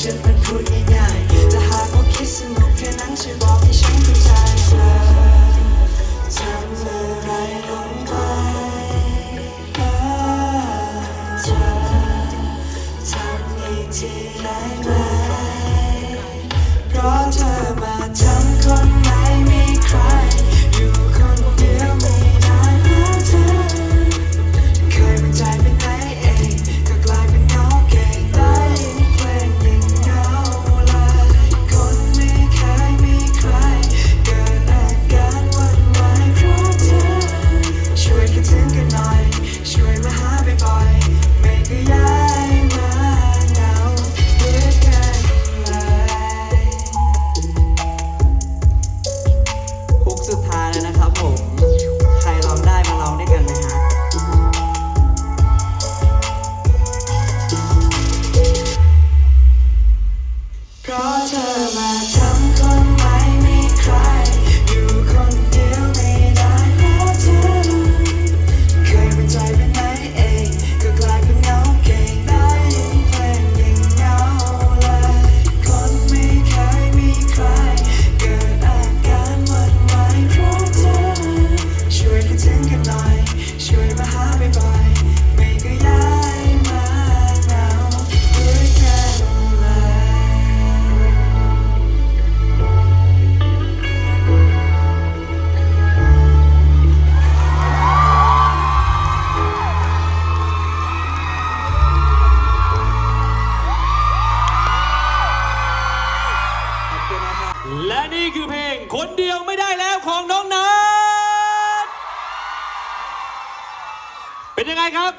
ฉันเป็นผู้ใหญ่ๆแต่หากว่าคิดสนุกแค่นั้นช่วยบอกให้ฉันเข้าใจเธอทำอะไรลงไปเธอทำอีกทีได้ไหมเพราะเธอ Quarter คือเพลง คนเดียวไม่ได้แล้วของน้องนัทเป็นยังไงครับ